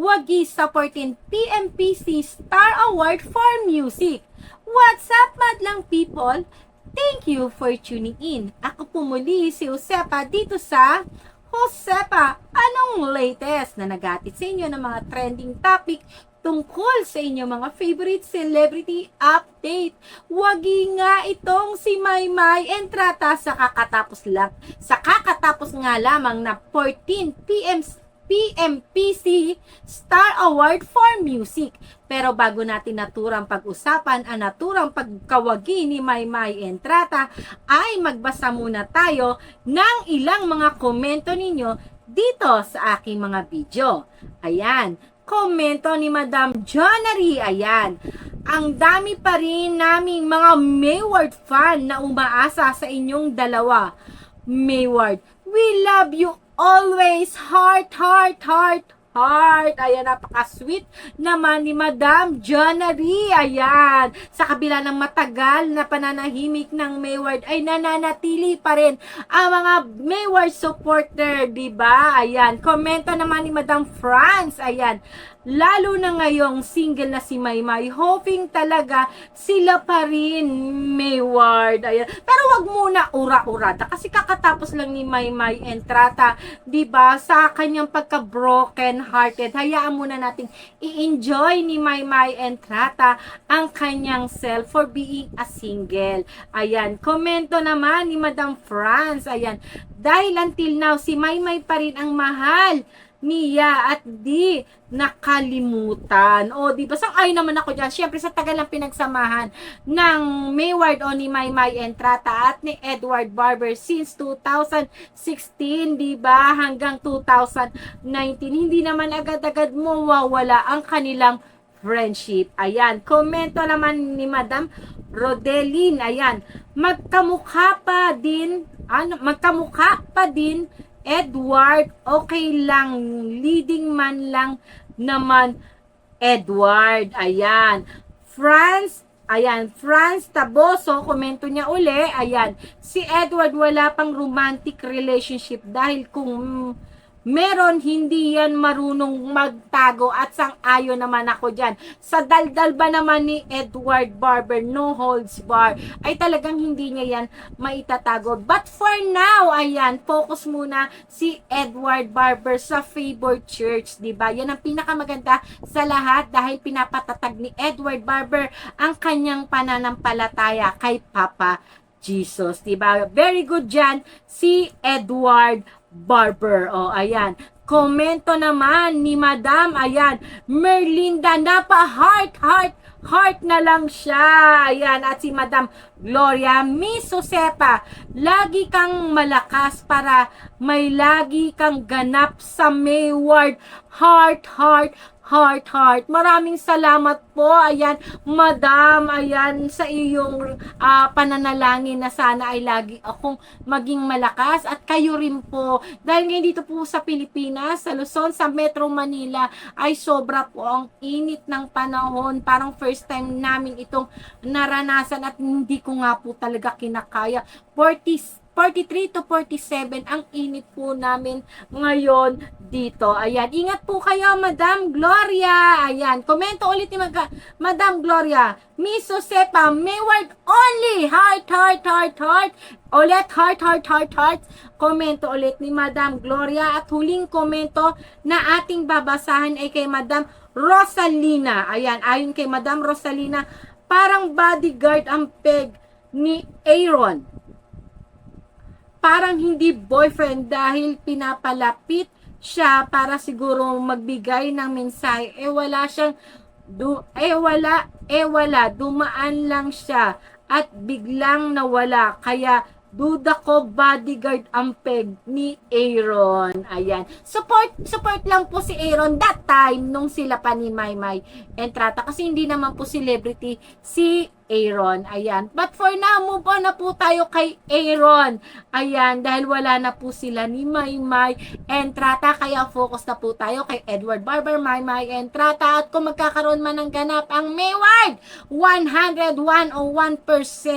Wagi sa 14 PMPC Star Award for Music. What's up, madlang people? Thank you for tuning in. Ako po muli si Josepa dito sa Josepa, anong latest na nagatid sa inyo ng mga trending topic tungkol sa inyong mga favorite celebrity update. Wagi nga itong si Maymay Entrata sa kakatapos lang, sa kakatapos nga lamang na 14 PM PMPC Star Award for Music. Pero bago natin naturang pag-usapan ang naturang pagkawagi ni Maymay Entrata, ay magbasa muna tayo ng ilang mga komento ninyo dito sa aking mga video. Ayan, komento ni Madam Johnary, ayan. Ang dami pa rin naming mga Mayward fan na umaasa sa inyong dalawa. Mayward, we love you always. Heart, heart, heart, heart. Ayan, napaka-sweet naman ni Madam Johnary. Ayan. Sa kabila ng matagal na pananahimik ng Mayward, ay nananatili pa rin ang mga Mayward supporter, di ba? Ayan. Komento naman ni Madam France. Ayan. Lalo na ngayong single na si Maymay, hoping talaga sila pa rin Mayward. Ayan. Pero wag muna ura-urada kasi kakatapos lang ni Maymay Entrata, 'di ba? Sa kanyang pagka-broken hearted. Hayaan muna nating i-enjoy ni Maymay Entrata ang kanyang self for being a single. Ayan, komento naman ni Madam France. Ayan, dahil until now si Maymay pa rin ang mahal niya at di nakalimutan. O, di ba? Sang ay naman ako dyan. Siyempre, sa tagal ng pinagsamahan ng Mayward o ni Maymay Entrata at ni Edward Barber since 2016, di ba? Hanggang 2019. Hindi naman agad-agad mawawala ang kanilang friendship. Ayan. Komento naman ni Madam Rodelin. Ayan. Magkamukha pa din, ano, magkamukha pa din Edward, okay lang, leading man lang naman Edward. Ayan. France, ayan, France Taboso, komento niya uli, ayan, si Edward wala pang romantic relationship dahil kung meron, hindi yan marunong magtago at sang-ayon naman ako dyan. Sa daldal ba naman ni Edward Barber, no holds bar, ay talagang hindi niya yan maitatago. But for now, ayan, focus muna si Edward Barber sa Favor Church, di ba? Yan ang pinakamaganda sa lahat dahil pinapatatag ni Edward Barber ang kanyang pananampalataya kay Papa Jesus, di ba? Very good dyan si Edward Barber. O, ayan. Komento naman ni Madam, ayan, Merlinda, napa heart, heart, heart na lang siya. Ayan, at si Madam Gloria, Miss Josepa, lagi kang malakas para may lagi kang ganap sa Mayward. Heart, heart, heart, heart. Maraming salamat po, ayan, Madam, ayan, sa iyong ah, pananalangin na sana ay lagi akong maging malakas at kayo rin po. Dahil ngayon dito po sa Pilipinas, sa Luzon, sa Metro Manila, ay sobra po ang init ng panahon. Parang first time namin itong naranasan at hindi ko nga po talaga kinakaya. 40 43 to 47 ang init po namin ngayon dito. Ayan, ingat po kayo, Madam Gloria. Ayan, komento ulit ni Mag- Madam Gloria. Miss Josepa, may word only. Heart, heart, heart, heart. Ulit, heart, heart, heart, heart. Komento ulit ni Madam Gloria. At huling komento na ating babasahan ay kay Madam Rosalina. Ayan, ayon kay Madam Rosalina, parang bodyguard ang peg ni Aaron parang hindi boyfriend dahil pinapalapit siya para siguro magbigay ng mensahe. Eh wala siyang du eh wala eh wala dumaan lang siya at biglang nawala kaya duda ko bodyguard ang peg ni Aaron. Ayan. Support, support lang po si Aaron that time nung sila pa ni Maymay Entrata. Kasi hindi naman po celebrity si Aaron. Ayan. But for now, move on na po tayo kay Aaron. Ayan. Dahil wala na po sila ni Maymay Entrata. Kaya focus na po tayo kay Edward Barber, Maymay Entrata. At kung magkakaroon man ng ganap ang Mayward, 101 o 1%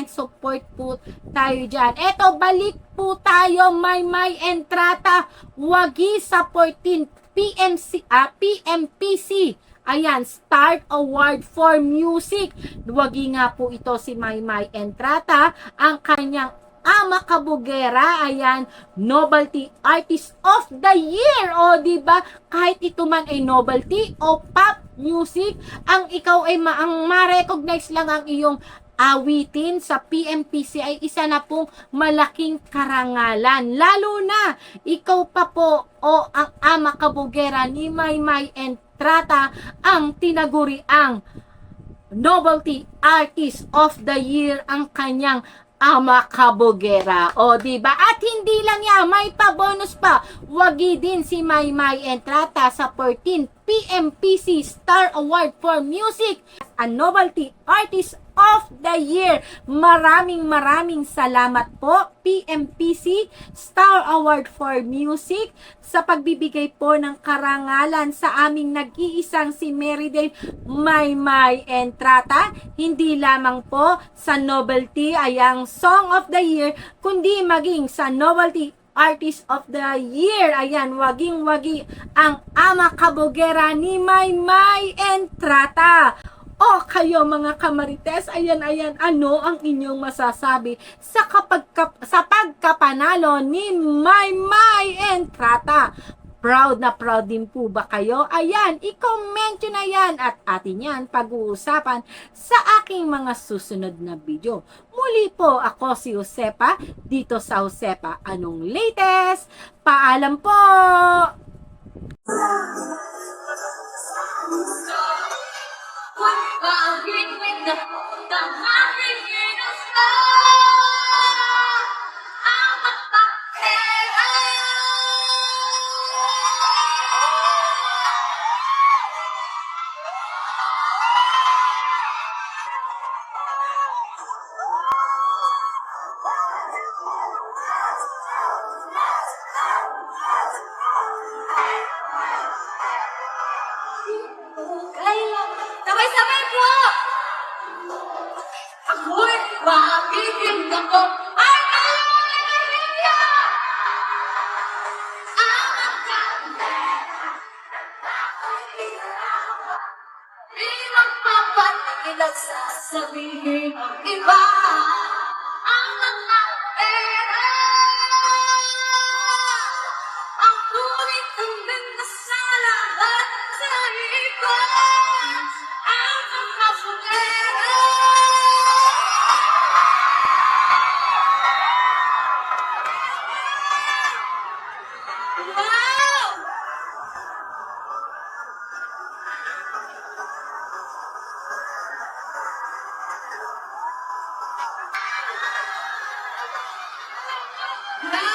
support po tayo dyan. Eto, balik po tayo, Maymay Entrata. Wagi sa 14 PMC, ah, PMPC. Ayan, Start Award for Music. Wagi nga po ito si Maymay Entrata, ang kanyang ama kabugera, ayan, Novelty Artist of the Year. O, di ba? Kahit ito man ay novelty o pop music, ang ikaw ay ma ang ma-recognize lang ang iyong awitin sa PMPC ay isa na pong malaking karangalan. Lalo na, ikaw pa po o ang ama kabugera ni Maymay Entrata ang tinaguriang Novelty Artist of the Year ang kanyang ama kabugera. O, di ba? At hindi lang yan, may pa-bonus pa. Wagi din si Maymay Entrata sa 14 PMPC Star Award for Music a Novelty Artist of the Year. Maraming maraming salamat po PMPC Star Award for Music sa pagbibigay po ng karangalan sa aming nag-iisang si Meridel Maymay Entrata. Hindi lamang po sa novelty ay ang Song of the Year, kundi maging sa novelty Artist of the Year. Ayan, waging-wagi ang ama kabugera ni Maymay Entrata. O kayo mga kamarites, ayan ayan, ano ang inyong masasabi sa kapag sa pagkapanalo ni Maymay Entrata? Proud na proud din po ba kayo? Ayan, i-comment nyo na yan at atin yan pag-uusapan sa aking mga susunod na video. Muli po ako si Josepa dito sa Josepa. Anong latest? Paalam po! Walking with the, the happy in the sky. I'm a Kaya, sabay-sabay po! Ako'y makikita ko ay kaluluya! Ang magkakala Di magpapatigil sasabihin ang iba Ang mga Bye.